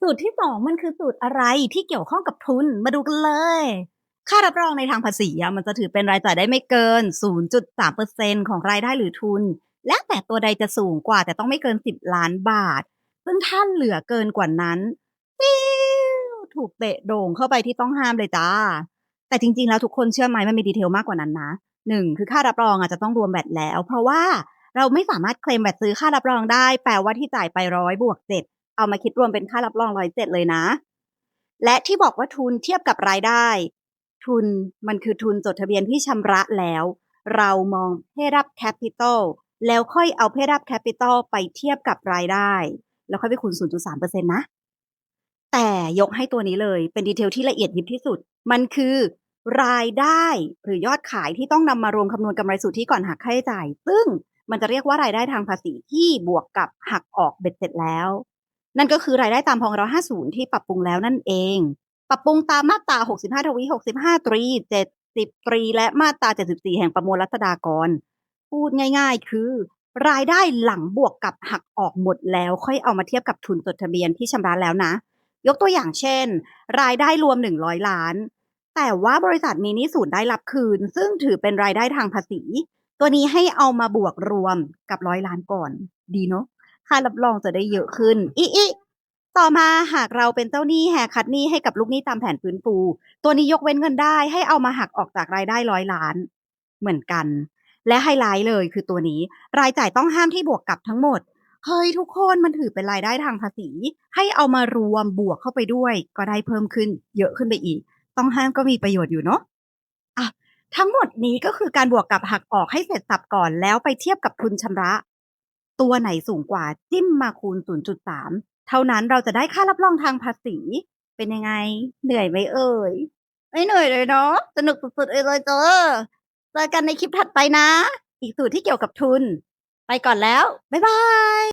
สูตรที่สองมันคือสูตรอะไรที่เกี่ยวข้องกับทุนมาดูกันเลย ค่ารับรองในทางภาษีอะมันจะถือเป็นรายจ่ายได้ไม่เกิน 0.3%ของรายได้หรือทุน และแต่ตัวใดจะสูงกว่าแต่ต้องไม่เกิน 10 ล้านบาท ซึ่งถ้าเหลือเกินกว่านั้นปิ้วถูกเตะโด่งเข้าไปที่ต้องห้ามเลยจ้า แต่จริง ๆ แล้วทุกคนเชื่อไหมมันมีดีเทลมากกว่านั้นนะหนึ่งคือค่ารับรองอาจจะต้องรวมแบตแล้ว เพราะว่าเราไม่สามารถเคลมแบตซื้อค่ารับรองได้ แปลว่าที่จ่ายไปร้อยบวกเจ็ด เอามาคิดรวมเป็นค่ารับรองร้อยเจ็ดเลยนะ และที่บอกว่าทุนเทียบกับรายได้ ทุนมันคือทุนจดทะเบียนที่ชำระแล้ว เรามองเพรับแคปิตอลแล้วค่อยเอาเพรับแคปิตอลไปเทียบกับรายได้ แล้วค่อยไปคูณ 0.3%นะ แต่ยกให้ตัวนี้เลยเป็นดีเทลที่ละเอียดยิบที่สุด มันคือ รายได้หรือยอดขายที่ต้องนำมารวมคำนวณกำไรสุทธิก่อนหักค่าใช้จ่าย ซึ่งมันจะเรียกว่ารายได้ทางภาษีที่บวกกับหักออกเบ็ดเสร็จแล้ว นั่นก็คือรายได้ตามพองร50ที่ปรับปรุงแล้วนั่นเอง ปรับปรุงตามมาตรา65ทวี65ตรี70ตรี และมาตรา74แห่งประมวลรัษฎากร พูดง่าย ๆ คือ รายได้หลังบวกกับหักออกหมดแล้วค่อยเอามาเทียบกับทุนจดทะเบียนที่ชำระแล้วนะ ยกตัวอย่างเช่น รายได้รวม100ล้าน แต่ว่าบริษัทมีนี้สูญได้รับคืน ซึ่งถือเป็นรายได้ทางภาษี ตัวนี้ให้เอามาบวกรวมกับร้อยล้านก่อน ดีเนาะ ค่ารับรองจะได้เยอะขึ้นอีอีต่อมาหากเราเป็นเจ้าหนี้แหกคัดหนี้ให้กับลูกหนี้ตามแผนฟื้นฟู ตัวนี้ยกเว้นเงินได้ให้เอามาหักออกจากรายได้ร้อยล้าน เหมือนกัน และไฮไลท์เลยคือตัวนี้ รายจ่ายต้องห้ามที่บวกกับทั้งหมดเฮ้ยทุกคนมันถือเป็นรายได้ทางภาษี ให้เอามารวมบวกเข้าไปด้วย ก็ได้เพิ่มขึ้น เยอะขึ้นไปอีก ต้องห้ามก็มีประโยชน์อยู่เนาะอะทั้งหมดนี้ก็คือการบวกกับหักออกให้เสร็จสับก่อนแล้วไปเทียบกับทุนชำระ ตัวไหนสูงกว่าจิ้มมาคูณ 0.3 เท่านั้นเราจะได้ค่ารับรองทางภาษี เป็นยังไง เหนื่อยไหมเอ่ย ไม่เหนื่อยเลยเนาะสนุกสุดๆเลยเจอเจอกันในคลิปถัดไปนะ อีกสูตรที่เกี่ยวกับทุน ไปก่อนแล้ว บ๊ายบาย